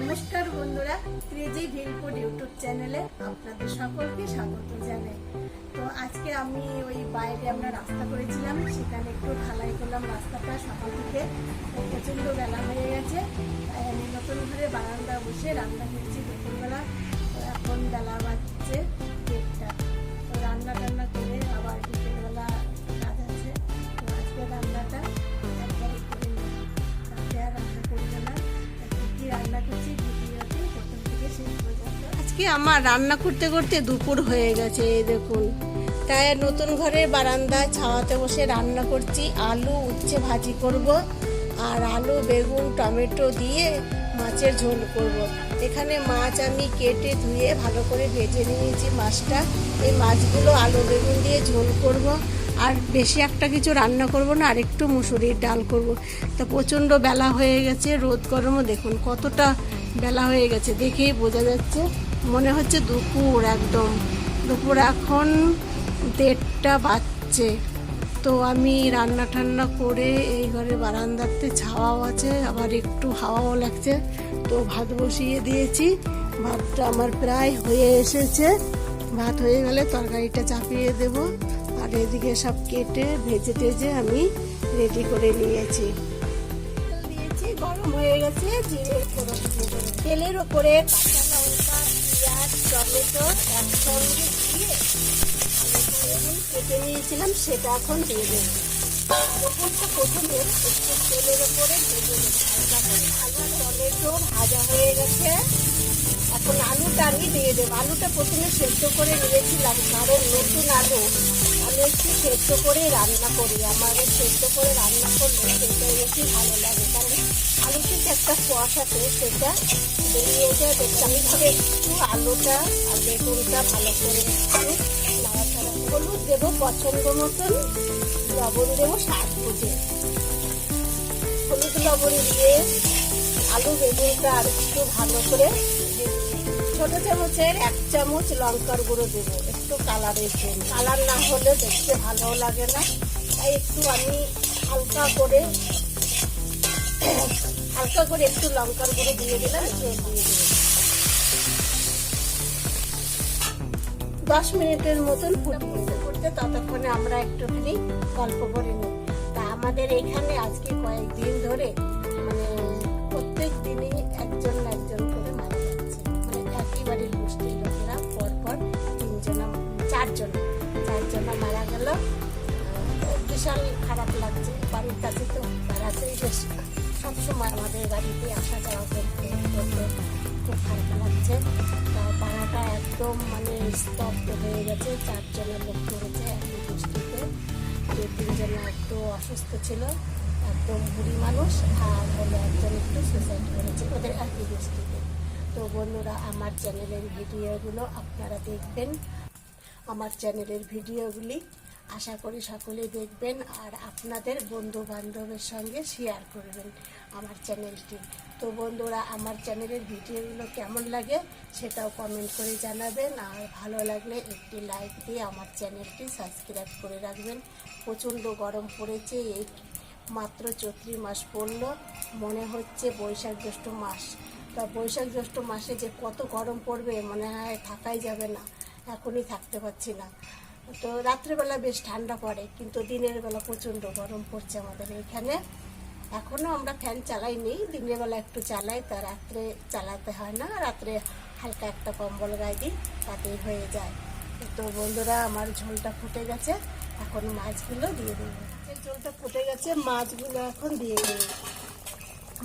নমস্কার বন্ধুরা crazy ভিলফুড YouTube চ্যানেলে আপনাদের সকলকে স্বাগত জানাই। তো আজকে আমি ওই বাইরে আমরা রাস্তা করেছিলাম, সেখানে একটু ঢালাই করলাম রাস্তাটা সকাল থেকে। প্রচণ্ড বেলা হয়ে গেছে, তাই আমি নতুন ঘরে বারান্দা বসে রান্না করছি দুপুরবেলা। এখন বেলা বাজছে আজকে আমার রান্না করতে করতে দুপুর হয়ে গেছে দেখুন তাই নতুন ঘরের বারান্দায় ছাওয়াতে বসে রান্না করছি আলু উচ্ছে ভাজি করব আর আলু, বেগুন, টমেটো দিয়ে মাছের ঝোল করব। এখানে মাছ আমি কেটে ধুয়ে ভালো করে ভেজে নিয়েছি মাছটা এই মাছগুলো আলু, বেগুন দিয়ে ঝোল করব। আর বেশি একটা কিছু রান্না করব না, আর একটু মুসুরির ডাল করব। তো প্রচণ্ড বেলা হয়ে গেছে, রোদ গরমও দেখুন কতটা বেলা হয়ে গেছে দেখেই বোঝা যাচ্ছে। মনে হচ্ছে দুপুর একদম। দুপুর এখন দেড়টা বাজছে। তো আমি রান্না টান্না করে এই ঘরে বারান্দাতে ছাওয়াও আছে, আবার একটু হাওয়াও লাগছে। তো ভাত বসিয়ে দিয়েছি। ভাতটা আমার প্রায় হয়ে এসেছে। ভাত হয়ে গেলে তরকারিটা চাপিয়ে দেব। আর এদিকে সব কেটে ভেজে টেজে আমি রেডি করে নিয়েছি। গরম হয়ে গেছে, জিরে। তেলের ওপরে কাঁচা লঙ্কা, পেঁয়াজ, টমেটো একসঙ্গে দিয়ে কেটে নিয়েছিলাম, সেটা এখন দিয়ে দেবো। প্রথমে একটু তেলের ওপরে আলু টমেটো ভাজা হয়ে গেছে। এখন আলুটা আমি দিয়ে দেবো। আলুটা প্রথমে সেদ্ধ করে নিয়েছিলাম, কারণ নতুন আলু। আমি একটু সেদ্ধ করে রান্না করি। আমার সেদ্ধ করে রান্না করলে সেটা বেশি ভালো লাগে। কারণ আলুতে যে একটা কোয়াশ আছে, সেটা বেরিয়ে যায়। আমি একটু আলুটা আর বেগুনটা ভালো করে হলুদ দেবো, পছন্দ মতন লবণ দেবো, স্বাদ বুঝে। হলুদ লবণ দিয়ে আলু বেগুনটা আর একটু ভালো করে ছোট চামচের এক চামচ লঙ্কার গুঁড়ো দেবো, একটু কালারের জন্য। কালার না হলে দেখতে ভালো লাগে না। তাই একটু আমি হালকা করে হালকা করে একটু লঙ্কার গুঁড়ো দিয়ে দিলাম, দিয়ে দিয়ে দশ মিনিটের মতন ফুটতে ফুটতে, ততক্ষণে আমরা একটুখানি গল্প করে নিই। তা আমাদের এখানে আজকে কয়েকদিন ধরে প্রত্যেক দিনই একজন না একজন করে মারা যাচ্ছে। মানে একই গোষ্ঠীর লোকেরা পর পর তিনজনা চারজন, চারজনা মারা গেল। বিশাল খারাপ লাগছে। বাড়ির কাছে তো বেড়াতেই বেশ সবসময় আমাদের বাড়িতে আসা যাওয়া করতে করতে খুব খারাপ লাগছে। তা পাড়াটা একদম মানে স্তব্ধ হয়ে গেছে। চারজনের লোক করেছে একই গোষ্ঠীতে। দু তিনজন একটু অসুস্থ ছিল একদম বুড়ি মানুষ, আর হলো একজন একটু সুসাইড করেছে ওদের গোষ্ঠীতে তো বন্ধুরা, আমার চ্যানেলের ভিডিওগুলো আপনারা দেখবেন। আমার চ্যানেলের ভিডিওগুলি আশা করি সকলেই দেখবেন আর আপনাদের বন্ধু বান্ধবের সঙ্গে শেয়ার করবেন আমার চ্যানেলটি তো বন্ধুরা, আমার চ্যানেলের ভিডিওগুলো কেমন লাগে সেটাও কমেন্ট করে জানাবেন। আর ভালো লাগলে একটি লাইক দিয়ে আমার চ্যানেলটি সাবস্ক্রাইব করে রাখবেন। প্রচণ্ড গরম পড়েছে, এই মাত্র চৈত্রি মাস পড়ল, মনে হচ্ছে বৈশাখ জ্যৈষ্ঠ মাস। তা বৈশাখ জ্যৈষ্ঠ মাসে যে কত গরম পড়বে মনে হয় থাকাই যাবে না, এখনই থাকতে পারছি না। তো রাত্রেবেলা বেশ ঠান্ডা পড়ে, কিন্তু দিনের বেলা প্রচণ্ড গরম পড়ছে আমাদের এখানে। এখনও আমরা ফ্যান চালাই চালাইনি, দিনের বেলা একটু চালাই, তা রাত্রে চালাতে হয় না, রাত্রে হালকা একটা কম্বল গায়ে দিই, তাতেই হয়ে যায়। তো বন্ধুরা, আমার ঝোলটা ফুটে গেছে, এখন মাছগুলো দিয়ে দেবো। ঝোলটা ফুটে গেছে, মাছগুলো এখন দিয়ে দেবো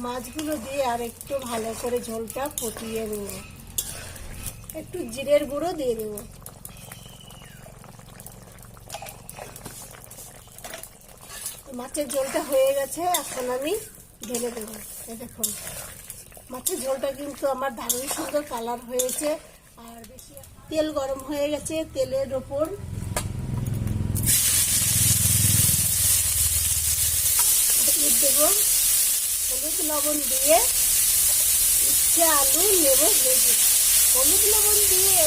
মাছগুলো দিয়ে আর একটু ভালো করে ঝোলটা ফুটিয়ে নেব একটু জিরের গুঁড়ো দিয়ে দেবো। মাছের ঝোলটা হয়ে গেছে, এখন আমি ঢেলে দেবো। দেখুন, মাছের ঝোলটা কিন্তু আমার দারুণ সুন্দর কালার হয়েছে। আর বেশি তেল গরম হয়ে গেছে, তেলের ওপর দেবো হলুদ লবণ দিয়ে উচ্ছে আলু নেব ভেজে হলুদ লবণ দিয়ে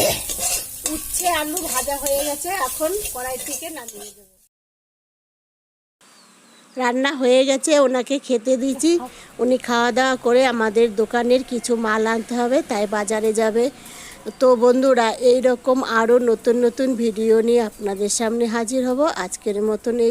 Yeah. উচ্ছে আলু ভাজা হয়ে গেছে, এখন কড়াই থেকে নামিয়ে দেবো। রান্না হয়ে গেছে, ওনাকে খেতে দিয়েছি। উনি খাওয়া দাওয়া করে আমাদের দোকানের কিছু মাল আনতে হবে, তাই বাজারে যাবে। তো বন্ধুরা এই রকম আরও নতুন নতুন ভিডিও নিয়ে আপনাদের সামনে হাজির হব। আজকের মতন এই